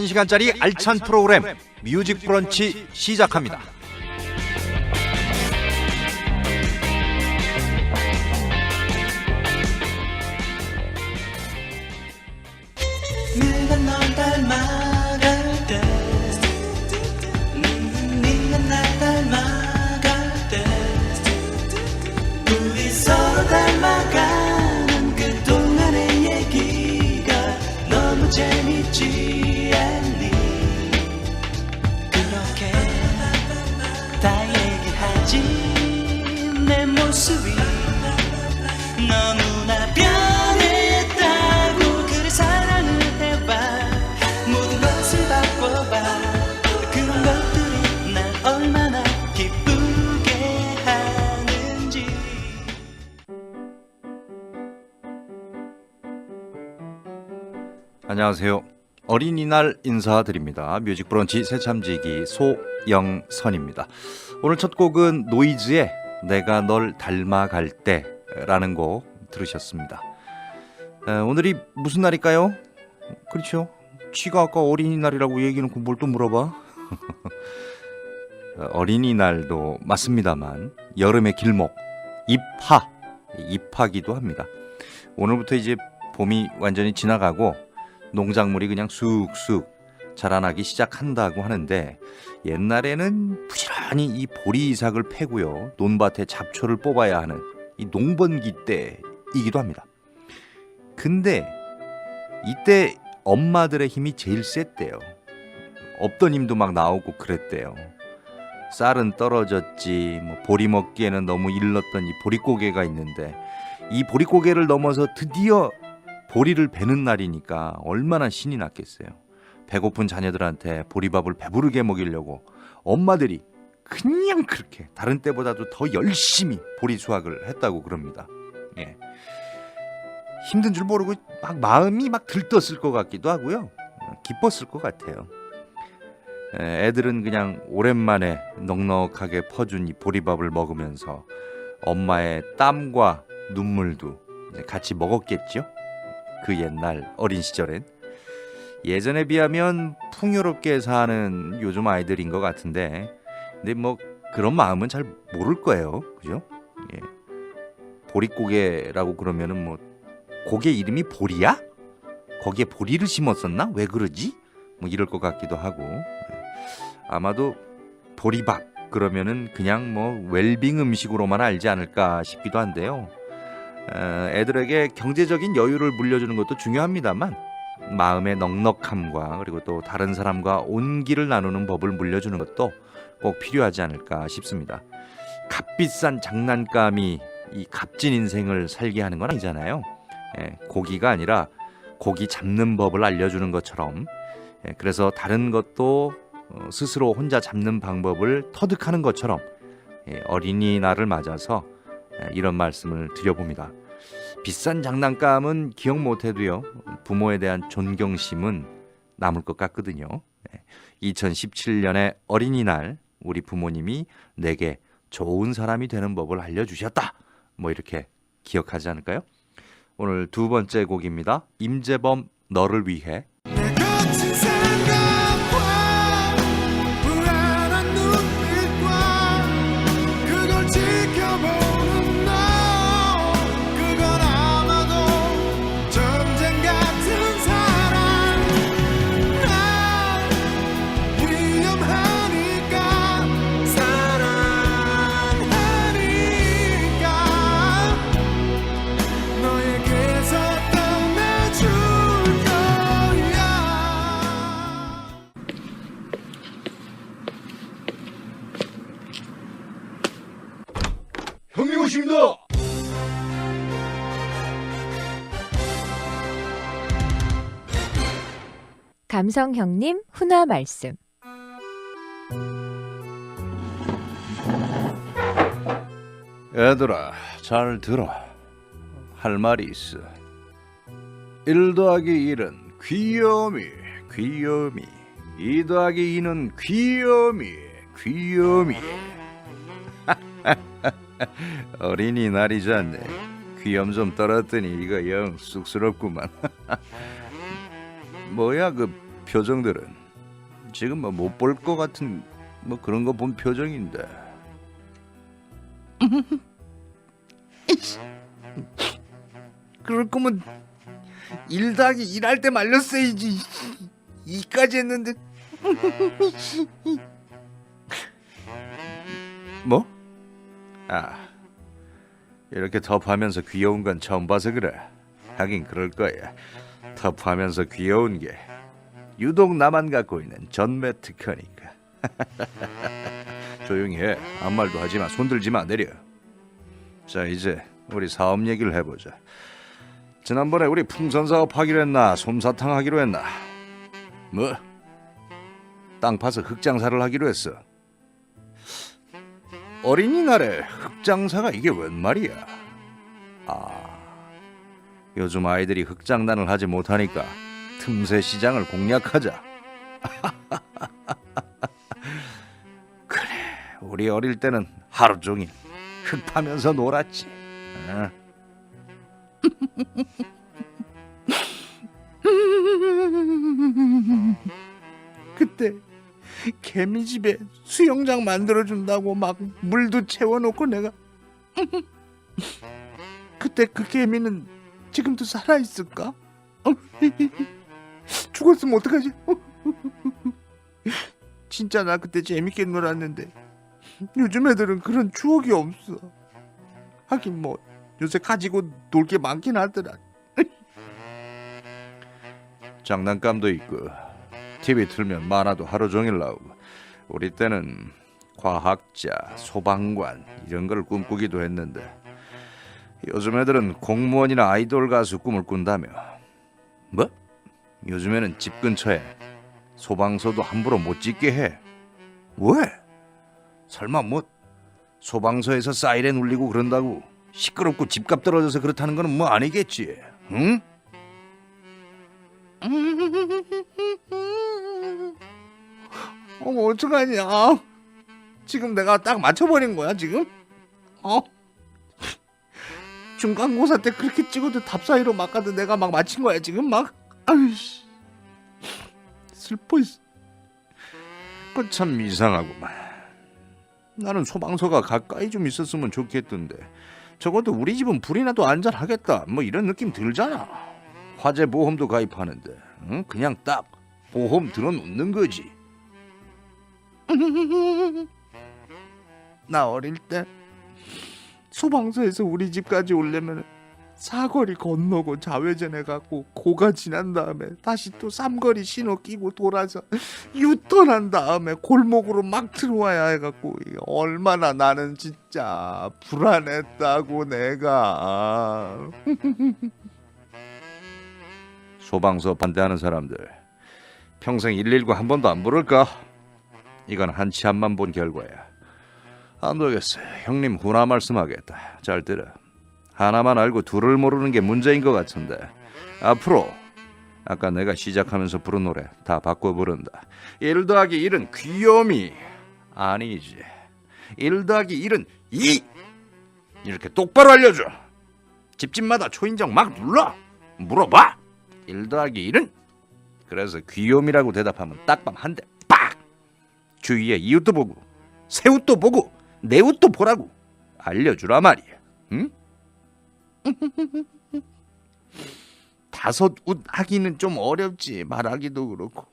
1시간짜리 알찬 프로그램 뮤직 브런치 시작합니다. 안녕하세요. 어린이날 인사드립니다. 뮤직 브런치 새참지기 소영선입니다. 오늘 첫 곡은 노이즈의 내가 널 닮아갈 때라는 곡 들으셨습니다. 에, 오늘이 무슨 날일까요? 그렇죠. 쥐가 아까 어린이날이라고 얘기해놓고 뭘 또 물어봐? 어, 어린이날도 맞습니다만 여름의 길목 입하 입하기도 합니다. 오늘부터 이제 봄이 완전히 지나가고 농작물이 그냥 쑥쑥 자라나기 시작한다고 하는데 옛날에는 부지런히 이 보리 이삭을 패고요 논밭에 잡초를 뽑아야 하는 이 농번기 때이기도 합니다. 근데 이때 엄마들의 힘이 제일 셌대요. 없던 힘도 막 나오고 그랬대요. 쌀은 떨어졌지, 뭐 보리 먹기에는 너무 일렀던 이 보릿고개가 있는데 이 보릿고개를 넘어서 드디어 보리를 베는 날이니까 얼마나 신이 났겠어요. 배고픈 자녀들한테 보리밥을 배부르게 먹이려고 엄마들이 그냥 그렇게 다른 때보다도 더 열심히 보리 수확을 했다고 그럽니다. 예. 힘든 줄 모르고 막 마음이 막 들떴을 것 같기도 하고요. 어, 기뻤을 것 같아요. 에, 애들은 그냥 오랜만에 넉넉하게 퍼준 이 보리밥을 먹으면서 엄마의 땀과 눈물도 같이 먹었겠죠. 그 옛날 어린 시절엔. 예전에 비하면 풍요롭게 사는 요즘 아이들인 것 같은데 근데 뭐 그런 마음은 잘 모를 거예요. 그죠? 예. 보릿고개라고 그러면은 뭐 고개 이름이 보리야? 거기에 보리를 심었었나? 왜 그러지? 뭐 이럴 것 같기도 하고. 예. 아마도 보리밥 그러면은 그냥 뭐 웰빙 음식으로만 알지 않을까 싶기도 한데요. 어, 애들에게 경제적인 여유를 물려주는 것도 중요합니다만 마음의 넉넉함과 그리고 또 다른 사람과 온기를 나누는 법을 물려주는 것도 꼭 필요하지 않을까 싶습니다. 값비싼 장난감이 이 값진 인생을 살게 하는 건 아니잖아요. 예, 고기가 아니라 고기 잡는 법을 알려주는 것처럼 예, 그래서 다른 것도 어, 스스로 혼자 잡는 방법을 터득하는 것처럼 예, 어린이날을 맞아서 예, 이런 말씀을 드려봅니다. 비싼 장난감은 기억 못해도요 부모에 대한 존경심은 남을 것 같거든요. 2017년의 어린이날 우리 부모님이 내게 좋은 사람이 되는 법을 알려주셨다. 뭐 이렇게 기억하지 않을까요? 오늘 두 번째 곡입니다. 임재범 너를 위해 감성 형님 훈화 말씀. 얘들아 잘 들어. 할 말이 있어. 1 더하기 1은 귀요미 귀요미 2 더하기 2는 귀요미 귀요미 어린이날이잖네. 귀염 좀 떨었더니 이거 영 쑥스럽구만. 뭐야 그 표정들은 지금 뭐 못 볼 것 같은 뭐 그런 거 본 표정인데. 그럴 거면 일 더하기 일할 때 말렸어야지. 이까지 했는데 뭐? 아 이렇게 터프하면서 귀여운 건 처음 봐서 그래. 하긴 그럴 거야. 터프하면서 귀여운 게 유독 나만 갖고 있는 전매 특허니까. 조용히 해. 아무 말도 하지 마. 손 들지 마. 내려. 자 이제 우리 사업 얘기를 해보자. 지난번에 우리 풍선 사업 하기로 했나? 솜사탕 하기로 했나? 뭐? 땅 파서 흙장사를 하기로 했어. 어린이날에 흑장사가 이게 웬 말이야? 아, 요즘 아이들이 흑장난을 하지 못하니까 틈새 시장을 공략하자. 그래, 우리 어릴 때는 하루 종일 흙 파면서 놀았지. 어. 그때 개미 집에 수영장 만들어 준다고 막 물도 채워놓고 내가 그때 그 개미는 지금도 살아 있을까? 어? 죽었으면 어떡하지? 진짜 나 그때 재밌게 놀았는데 요즘 애들은 그런 추억이 없어 하긴 뭐 요새 가지고 놀 게 많긴 하더라 장난감도 있고 TV 틀면 만화도 하루 종일 나오고 우리 때는 과학자, 소방관 이런 걸 꿈꾸기도 했는데 요즘 애들은 공무원이나 아이돌 가수 꿈을 꾼다며 뭐? 요즘에는 집 근처에 소방서도 함부로 못 짓게 해 왜? 설마 뭐 소방서에서 사이렌 울리고 그런다고 시끄럽고 집값 떨어져서 그렇다는 거는 뭐 아니겠지 응? 어머 어떡하냐 아, 지금 내가 딱 맞춰버린 거야 지금? 어? 중간고사 때 그렇게 찍어도 답 사이로 막 가도 내가 막 맞힌 거야 지금 막 아유씨 슬퍼 그참 이상하구만. 나는 소방서가 가까이 좀 있었으면 좋겠던데 적어도 우리 집은 불이 나도 안전하겠다 뭐 이런 느낌 들잖아. 화재 보험도 가입하는데 응? 그냥 딱 보험 들어놓는 거지. 나 어릴 때 소방서에서 우리 집까지 오려면 사거리 건너고 좌회전해 갖고 고가 지난 다음에 다시 또 삼거리 신호 끼고 돌아서 유턴한 다음에 골목으로 막 들어와야 해 갖고 이게 얼마나 나는 진짜 불안했다고 내가 소방서 반대하는 사람들 평생 119 한 번도 안 부를까? 이건 한치 앞만 본 결과야. 안 되겠어. 형님 훈화 말씀하겠다. 잘 들어. 하나만 알고 둘을 모르는 게 문제인 것 같은데 앞으로 아까 내가 시작하면서 부른 노래 다 바꿔 부른다. 1 더하기 1은 귀요미 아니지. 1 더하기 1은 2 이렇게 똑바로 알려줘. 집집마다 초인종 막 눌러 물어봐. 1 더하기 1은 그래서 귀요미라고 대답하면 딱밤 한 대 빡. 주위에 이웃도 보고 새웃도 보고 내 웃도 보라고 알려주라 말이야. 응? 다섯 웃 하기는 좀 어렵지. 말하기도 그렇고.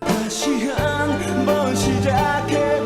다시 한 번 시작해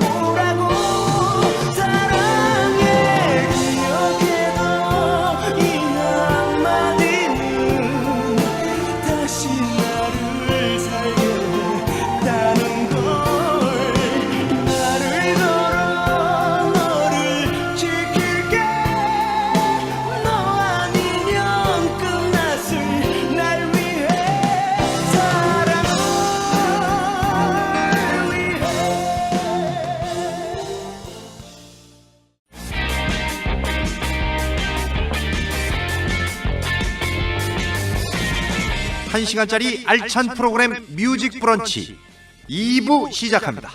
1시간짜리 알찬 프로그램 뮤직 브런치 2부 시작합니다.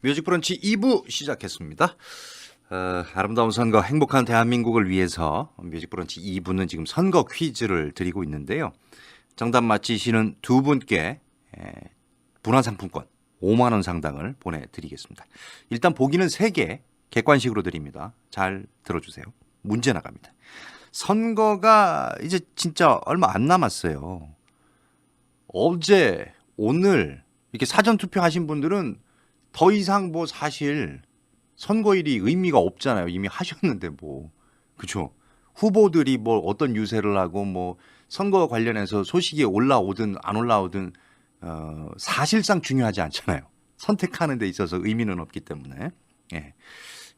뮤직 브런치 2부 시작했습니다. 어, 아름다운 선거, 행복한 대한민국을 위해서 뮤직 브런치 2부는 지금 선거 퀴즈를 드리고 있는데요. 정답 맞히시는 두 분께 문화상품권 5만 원 상당을 보내드리겠습니다. 일단 보기는 3개 객관식으로 드립니다. 잘 들어주세요. 문제 나갑니다. 선거가 이제 진짜 얼마 안 남았어요. 어제, 오늘 이렇게 사전 투표 하신 분들은 더 이상 뭐 사실 선거일이 의미가 없잖아요. 이미 하셨는데 뭐. 그죠? 후보들이 뭐 어떤 유세를 하고 뭐 선거 관련해서 소식이 올라오든 안 올라오든 어, 사실상 중요하지 않잖아요. 선택하는 데 있어서 의미는 없기 때문에. 예.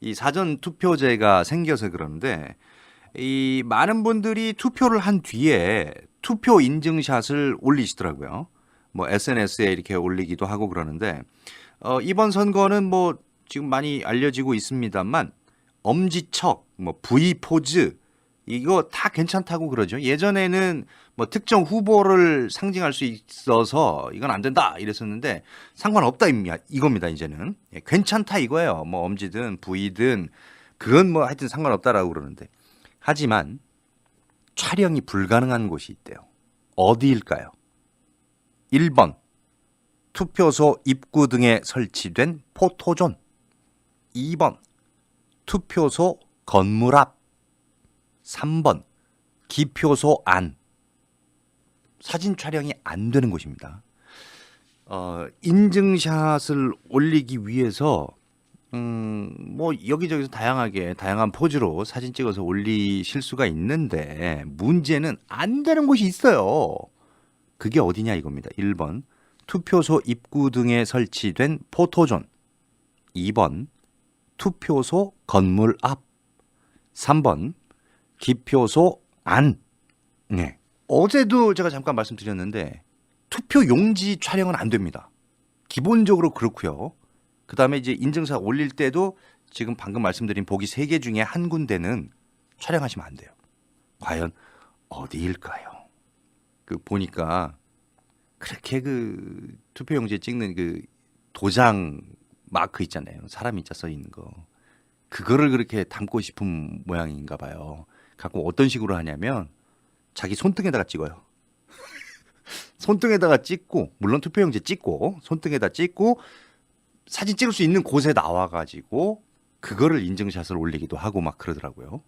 이 사전 투표제가 생겨서 그러는데 이 많은 분들이 투표를 한 뒤에 투표 인증샷을 올리시더라고요. 뭐 SNS에 이렇게 올리기도 하고 그러는데 어, 이번 선거는 뭐 지금 많이 알려지고 있습니다만 엄지척, 뭐 V 포즈 이거 다 괜찮다고 그러죠. 예전에는 뭐 특정 후보를 상징할 수 있어서 이건 안 된다 이랬었는데 상관없다. 이겁니다 이제는 예, 괜찮다 이거예요. 뭐 엄지든 V든 그건 뭐 하여튼 상관없다라고 그러는데 하지만 촬영이 불가능한 곳이 있대요. 어디일까요? 1번 투표소 입구 등에 설치된 포토존 2번 투표소 건물 앞 3번. 기표소 안. 사진 촬영이 안 되는 곳입니다. 어, 인증샷을 올리기 위해서 음, 뭐 여기저기서 다양하게 다양한 포즈로 사진 찍어서 올리실 수가 있는데 문제는 안 되는 곳이 있어요. 그게 어디냐 이겁니다. 1번. 투표소 입구 등에 설치된 포토존. 2번. 투표소 건물 앞. 3번 기표소 안 네. 어제도 제가 잠깐 말씀드렸는데 투표 용지 촬영은 안 됩니다. 기본적으로 그렇고요. 그다음에 이제 인증샷 올릴 때도 지금 방금 말씀드린 보기 세 개 중에 한 군데는 촬영하시면 안 돼요. 과연 어디일까요? 그 보니까 그렇게 그 투표용지에 찍는 그 도장 마크 있잖아요. 사람 인자 써 있는 거. 그거를 그렇게 담고 싶은 모양인가 봐요. 갖고 어떤 식으로 하냐면 자기 손등에다가 찍어요. 손등에다가 찍고 물론 투표용지 찍고 손등에다 찍고 사진 찍을 수 있는 곳에 나와 가지고 그거를 인증샷을 올리기도 하고 막 그러더라고요.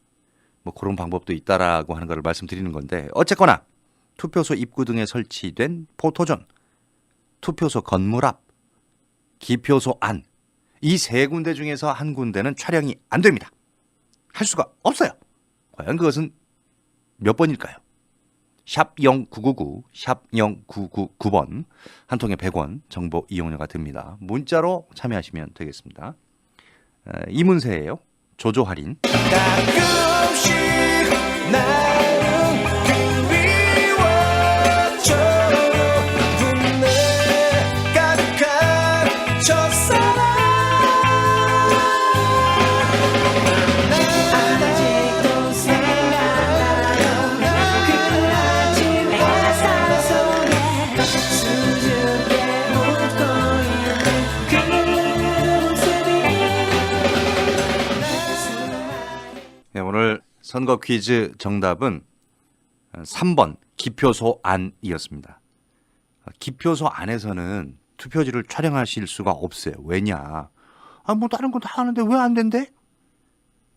뭐 그런 방법도 있다라고 하는 거를 말씀드리는 건데 어쨌거나 투표소 입구 등에 설치된 포토존, 투표소 건물 앞, 기표소 안, 이 세 군데 중에서 한 군데는 촬영이 안 됩니다. 할 수가 없어요. 과연 그것은 몇 번일까요? 샵 0999, 샵 0999번, 한 통에 100원 정보 이용료가 듭니다. 문자로 참여하시면 되겠습니다. 어, 이문세예요. 조조 할인. 가끔씩 나 선거 퀴즈 정답은 3번 기표소 안이었습니다. 기표소 안에서는 투표지를 촬영하실 수가 없어요. 왜냐? 아, 뭐 다른 건 다 하는데 왜 안 된대?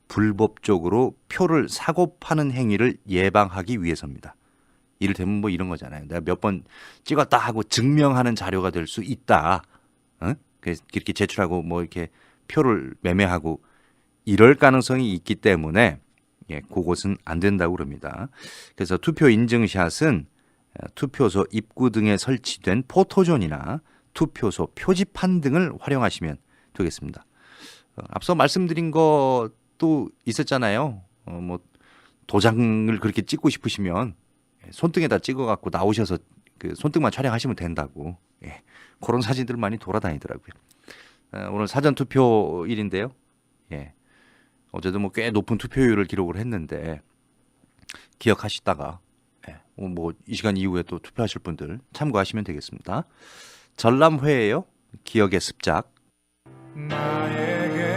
불법적으로 표를 사고 파는 행위를 예방하기 위해서입니다. 이를테면 뭐 이런 거잖아요. 내가 몇 번 찍었다 하고 증명하는 자료가 될 수 있다. 어? 이렇게 제출하고 뭐 이렇게 표를 매매하고 이럴 가능성이 있기 때문에 예, 그곳은 안 된다고 그럽니다. 그래서 투표 인증샷은 어, 투표소 입구 등에 설치된 포토존이나 투표소 표지판 등을 활용하시면 되겠습니다. 어, 앞서 말씀드린 것도 있었잖아요. 어, 뭐 도장을 그렇게 찍고 싶으시면 예, 손등에다 찍어갖고 나오셔서 그 손등만 촬영하시면 된다고. 예, 그런 사진들 많이 돌아다니더라고요. 어, 오늘 사전 투표일인데요. 예. 어제도 뭐 꽤 높은 투표율을 기록을 했는데 기억하시다가 예, 뭐 이 시간 이후에 또 투표하실 분들 참고하시면 되겠습니다. 전람회예요. 기억의 습작. 나에게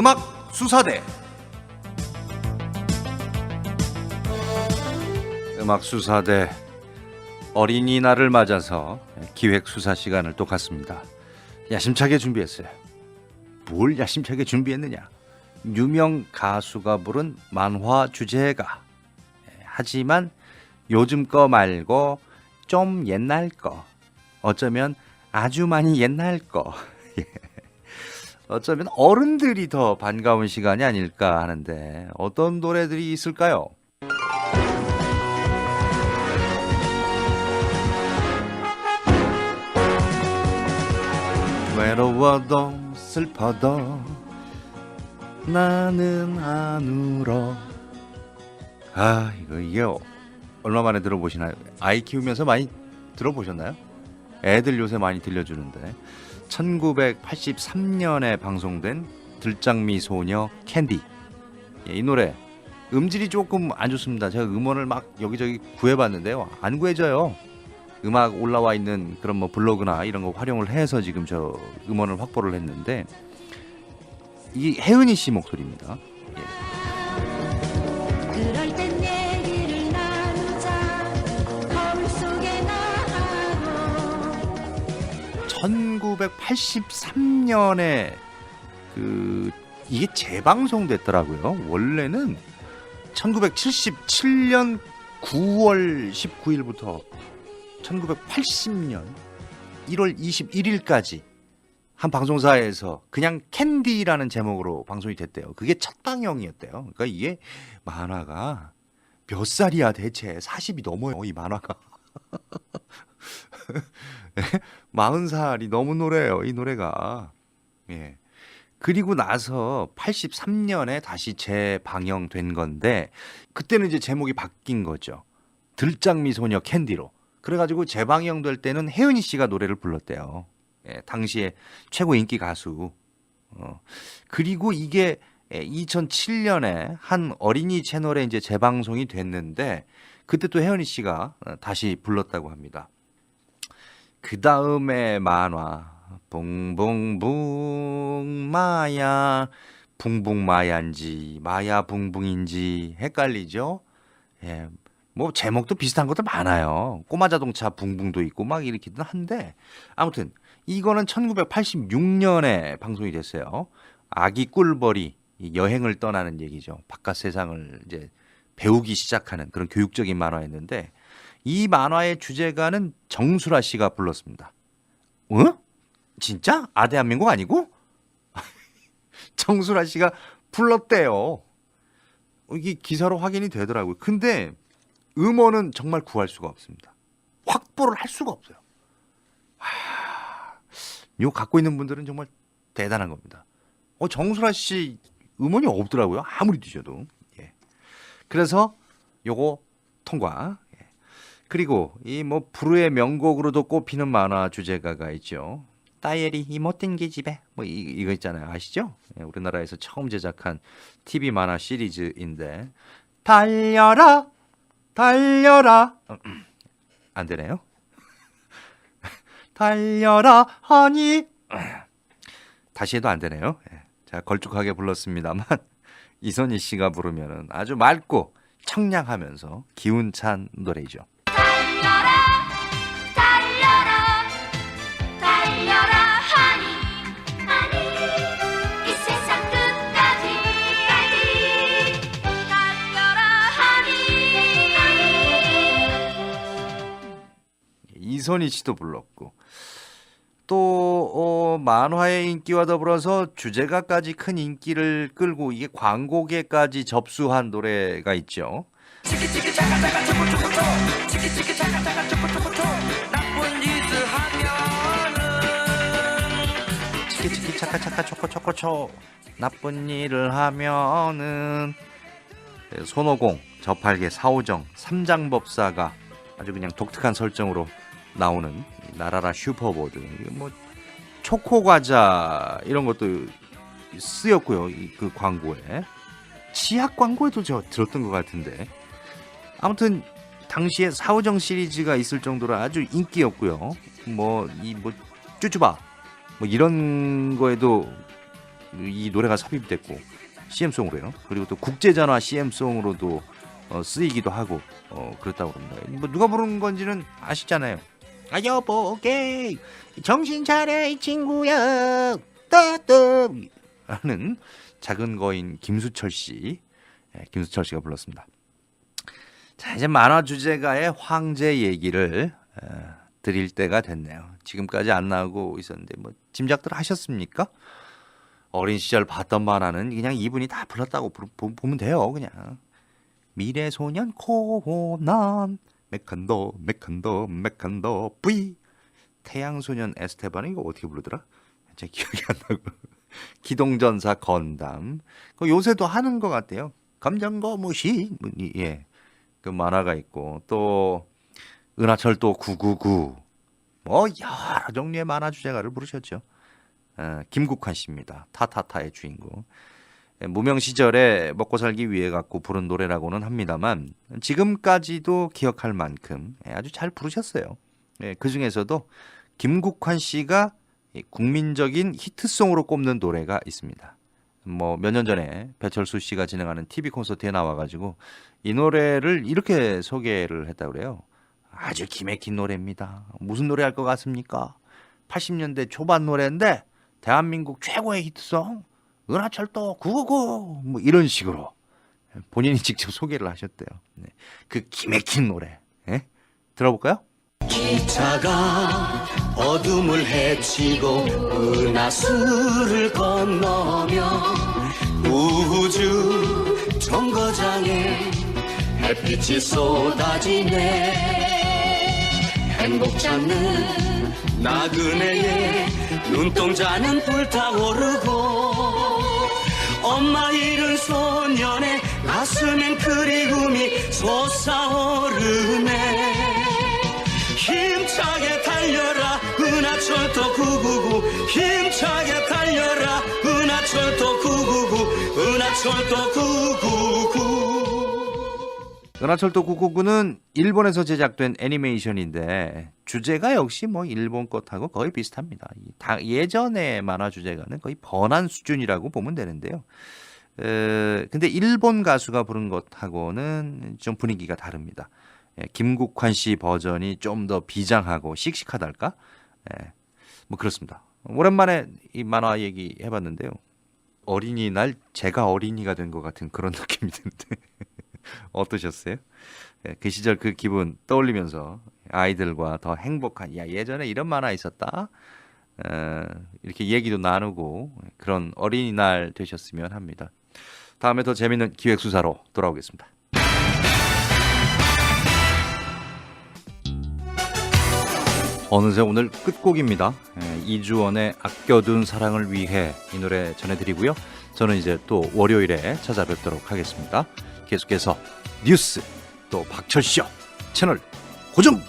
음악 수사대 음악 수사대 어린이날을 맞아서 기획 수사 시간을 또 갖습니다. 야심차게 준비했어요. 뭘 야심차게 준비했느냐? 유명 가수가 부른 만화 주제가. 예, 하지만 요즘 거 말고 좀 옛날 거. 어쩌면 아주 많이 옛날 거. 예. 어쩌면 어른들이 더 반가운 시간이 아닐까 하는데 어떤 노래들이 있을까요? 외로워도 슬퍼도 나는 안 울어 아 이거 이게 얼마 만에 들어보시나요? 아이 키우면서 많이 들어보셨나요? 애들 요새 많이 들려주는데 1983년에 방송된 들장미 소녀 캔디 예, 이 노래 음질이 조금 안 좋습니다. 제가 음원을 막 여기저기 구해봤는데요 안 구해져요. 음악 올라와 있는 그런 뭐 블로그나 이런 거 활용을 해서 지금 저 음원을 확보를 했는데 이 혜은이 씨 목소리입니다. 예. 1983년에 그 이게 재방송됐더라고요. 원래는 1977년 9월 19일부터 1980년 1월 21일까지 한 방송사에서 그냥 캔디라는 제목으로 방송이 됐대요. 그게 첫 방영이었대요. 그러니까 이게 만화가 몇 살이야 대체 40이 넘어요 이 만화가. 40살이 넘은 노래예요, 이 노래가. 예. 그리고 나서 83년에 다시 재방영된 건데 그때는 이제 제목이 바뀐 거죠. 들장미 소녀 캔디로. 그래가지고 재방영될 때는 혜은이 씨가 노래를 불렀대요. 예, 당시에 최고 인기 가수. 어. 그리고 이게 2007년에 한 어린이 채널에 이제 재방송이 됐는데 그때 또 혜은이 씨가 어, 다시 불렀다고 합니다. 그 다음에 만화 붕붕붕 마야 붕붕 마야인지 마야 붕붕인지 헷갈리죠? 예, 뭐 제목도 비슷한 것도 많아요. 꼬마 자동차 붕붕도 있고 막 이렇게든 한데 아무튼 이거는 1986년에 방송이 됐어요. 아기 꿀벌이 이 여행을 떠나는 얘기죠. 바깥 세상을 이제 배우기 시작하는 그런 교육적인 만화였는데 이 만화의 주제가는 정수라 씨가 불렀습니다. 어? 진짜? 아 대한민국 아니고? 정수라 씨가 불렀대요. 어, 이게 기사로 확인이 되더라고요. 근데 음원은 정말 구할 수가 없습니다. 확보를 할 수가 없어요. 하, 요 갖고 있는 분들은 정말 대단한 겁니다. 어, 정수라 씨 음원이 없더라고요. 아무리 뒤져도. 예. 그래서 요거 통과. 예. 그리고 이 뭐 불후의 명곡으로도 꼽히는 만화 주제가가 있죠. 따예리 이 못된 계집애 뭐 이, 이거 있잖아요 아시죠? 예, 우리나라에서 처음 제작한 TV 만화 시리즈인데 달려라 달려라 어, 안 되네요. 달려라 하니 다시 해도 안 되네요. 예, 제가 걸쭉하게 불렀습니다만 이선희 씨가 부르면은 아주 맑고 청량하면서 기운찬 노래죠. 이선희 씨도 불렀고 또 어, 만화의 인기와 더불어서 주제가까지 큰 인기를 끌고 이게 광고계까지 접수한 노래가 있죠. 치키치키 차카차카 초코초코초 나쁜 일을 하면은 네, 손오공, 저팔계, 사오정, 삼장법사가 아주 그냥 독특한 설정으로 나오는 이 나라라 슈퍼보드 뭐 초코 과자 이런 것도 쓰였고요 이- 그 광고에 치약 광고에도 저 들었던 것 같은데 아무튼 당시에 사오정 시리즈가 있을 정도로 아주 인기였고요 뭐 이뭐 쭈쭈바 뭐 이런 거에도 이 노래가 삽입됐고 CM송으로요. 그리고 또 국제전화 CM송으로도 어, 쓰이기도 하고 어, 그렇다고 합니다. 뭐 누가 부른 건지는 아시잖아요. 아 여보게 정신 차려 이 친구야 따뜻 하는 작은 거인 김수철 씨, 예, 김수철 씨가 불렀습니다. 자 이제 만화 주제가의 황제 얘기를 어, 드릴 때가 됐네요. 지금까지 안 나오고 있었는데 뭐 짐작들 하셨습니까? 어린 시절 봤던 만화는 그냥 이분이 다 불렀다고 부- 보- 보 면 돼요 그냥 미래소년 코난 메칸더 메칸더 메칸더 뿌이 태양소년 에스테반 이거 어떻게 부르더라? 제 기억이 안 나고 기동전사 건담 그 요새도 하는 것 같아요 감정거 무시 뭐, 이- 예. 그 만화가 있고 또 은하철도 999 뭐 여러 종류의 만화 주제가를 부르셨죠 어, 김국환 씨입니다. 타타타의 주인공. 예, 무명 시절에 먹고 살기 위해 갖고 부른 노래라고는 합니다만 지금까지도 기억할 만큼 예, 아주 잘 부르셨어요. 그 중에서도 김국환 씨가 이 국민적인 히트송으로 꼽는 노래가 있습니다. 뭐 몇 년 전에 배철수 씨가 진행하는 TV 콘서트에 나와가지고 이 노래를 이렇게 소개를 했다 그래요. 아주 기맥힌 노래입니다. 무슨 노래 할 것 같습니까? 80년대 초반 노래인데 대한민국 최고의 히트송 은하철도 999뭐 이런 식으로 본인이 직접 소개를 하셨대요. 네. 그 기맥힌 노래 예? 들어볼까요? 기차가 어둠을 헤치고 은하수를 건너며 우주 정거장에 햇빛이 쏟아지네 행복 찾는 나그네의 눈동자는 불타오르고 엄마 잃은 소년의 가슴엔 그리움이 솟아오르네. 힘차게 달려라 은하철도 999 힘차게 달려라 은하철도 999 은하철도 999 은하철도 999는 일본에서 제작된 애니메이션인데 주제가 역시 뭐 일본 것하고 거의 비슷합니다. 예전의 만화 주제가는 거의 번안 수준이라고 보면 되는데요. 에, 근데 일본 가수가 부른 것하고는 좀 분위기가 다릅니다. 예, 김국환 씨 버전이 좀 더 비장하고 씩씩하달까? 예, 뭐 그렇습니다. 오랜만에 이 만화 얘기 해봤는데요. 어린이날 제가 어린이가 된 것 같은 그런 느낌이 드는데 어떠셨어요? 예, 그 시절 그 기분 떠올리면서 아이들과 더 행복한 야 예전에 이런 만화 있었다 어, 이렇게 얘기도 나누고 그런 어린이날 되셨으면 합니다. 다음에 더 재밌는 기획 수사로 돌아오겠습니다. 어느새 오늘 끝곡입니다. 예, 이주원의 아껴둔 사랑을 위해 이 노래 전해드리고요. 저는 이제 또 월요일에 찾아뵙도록 하겠습니다. 계속해서 뉴스 또 박철쇼 채널 고정